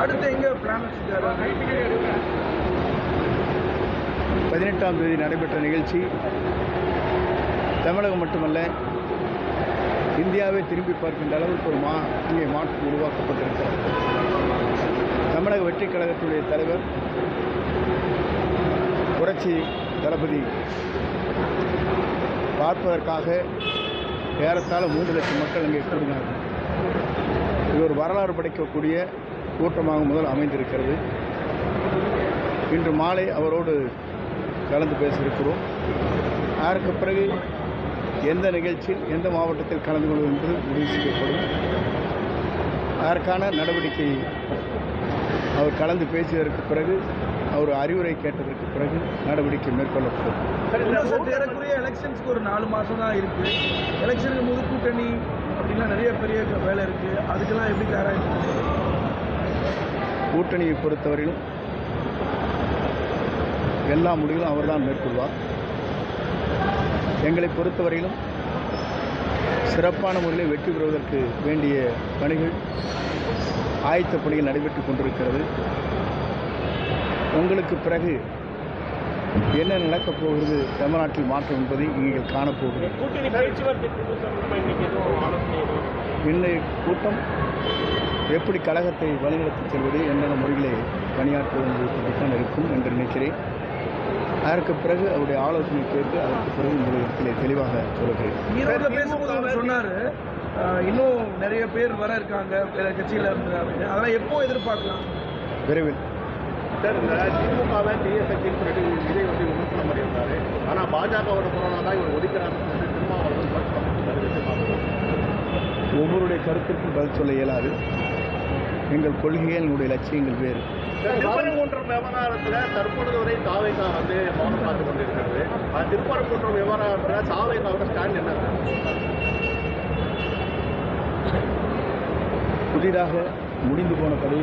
அடுத்து எங்கே பிளான் வச்சிருக்காரு? பதினெட்டாம் தேதி நடைபெற்ற நிகழ்ச்சி. தமிழகம் மட்டுமல்ல இந்தியாவை திரும்பி பார்க்கின்ற அளவுக்கு ஒரு மா இங்கே மாற்றம் உருவாக்கப்பட்டிருக்கிறது. தமிழக வெற்றிக் கழகத்துடைய தலைவர் புரட்சி தளபதி பார்ப்பதற்காக ஏறத்தாழ மூன்று லட்சம் மக்கள் இங்கே கூடினார்கள் இது ஒரு வரலாறு படைக்கக்கூடிய கூட்டமாக முதல் அமைந்திருக்கிறது. இன்று மாலை அவரோடு கலந்து பேசியிருக்கிறோம். அதற்கு பிறகு எந்த நிகழ்ச்சியில் எந்த மாவட்டத்தில் கலந்து கொள்வது என்பது முடிவு செய்யப்படும். அதற்கான நடவடிக்கை அவர் கலந்து பேசியதற்கு பிறகு அவர் அறிவுரை கேட்டதற்கு பிறகு நடவடிக்கை மேற்கொள்ளப்படும். எலெக்ஷன்ஸ்க்கு ஒரு நாலு மாதம் தான் இருக்கு. எலெக்ஷனுக்கு முது கூட்டணி அப்படின்னா நிறைய பெரிய வேலை இருக்கு. அதுக்கெல்லாம் எப்படி தயாராக கூட்டணியை பொறுத்தவரையிலும் எல்லா முடிவுகளும் அவர்தான் மேற்கொள்வார். எங்களை பொறுத்தவரையிலும் சிறப்பான முறையில் வெற்றி பெறுவதற்கு வேண்டிய பணிகள் ஆயத்த பணிகள் நடைபெற்றுக் கொண்டிருக்கிறது. உங்களுக்கு பிறகு என்ன நடக்கப் போகிறது தமிழ்நாட்டில் மாற்றம் என்பதை நீங்கள் காணப்போகிறீர்கள். இன்றைய கூட்டம் எப்படி கழகத்தை வழிநடத்திச் செல்வது என்னென்ன முறையிலே பணியாற்றுவது என்பது இருக்கும் என்று நினைக்கிறேன். அதற்கு பிறகு அவருடைய ஆலோசனை கேட்டு அதற்கு பிறகு இந்த இடத்திலே தெளிவாக சொல்கிறேன் ஈரோட்ல பேசும்போது அவர் சொன்னாரு இன்னும் நிறைய பேர் வர இருக்காங்க வேற கட்சியில இருந்து அதெல்லாம் எப்போ எதிர்பார்க்கலாம்? விரைவில். சார் இந்த திமுகவை சொல்லிட்டு விஜய் வந்து விமர்சனம் பண்ணியிருந்தாரு. ஆனால் பாஜகவோட போனா தான் இவர் ஒதுக்கிறாங்கன்னு சொல்லிட்டு திருமாவளவன் விமர்சனம் பண்ணியிருந்தாரு எப்படி பார்க்கணும் ஒவ்வொருடைய கருத்திற்கும் பதில் சொல்ல இயலாது. எங்கள் கொள்கைகள் எங்களுடைய லட்சியங்கள் வேறு. திருப்பரங்குன்றம் விவகாரத்தில் தற்பொழுது வரை தாவேகா வந்து மௌனம் காத்து கொண்டிருக்கிறது. திருப்பரங்குன்றம் விவகாரத்தில் தாவேகாவோட ஸ்டாண்ட் என்ன? புதிதாக முடிந்து போன பதவி